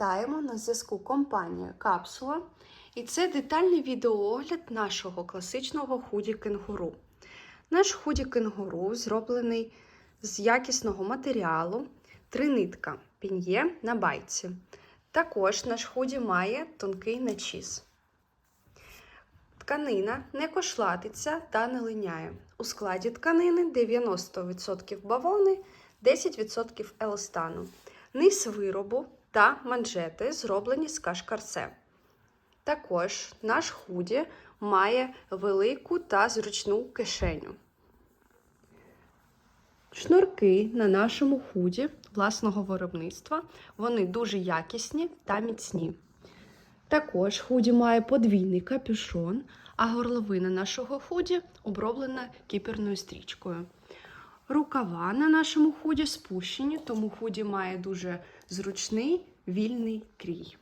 Вітаємо на зв'язку компанія Капсула. І це детальний відеоогляд нашого класичного худі кенгуру. Наш худі кенгуру зроблений з якісного матеріалу, тринитка пін'є на байці. Також наш худі має тонкий начіс. Тканина не кошлатиться та не линяє. У складі тканини 90% бавовни, 10% еластану. Низ виробу та манжети зроблені з кашкарсе. Також наш худі має велику та зручну кишеню. Шнурки на нашому худі власного виробництва. Вони дуже якісні та міцні. Також худі має подвійний капюшон, а горловина нашого худі оброблена кіперною стрічкою. Рукава на нашому ході спущені, тому ході має дуже зручний вільний крій.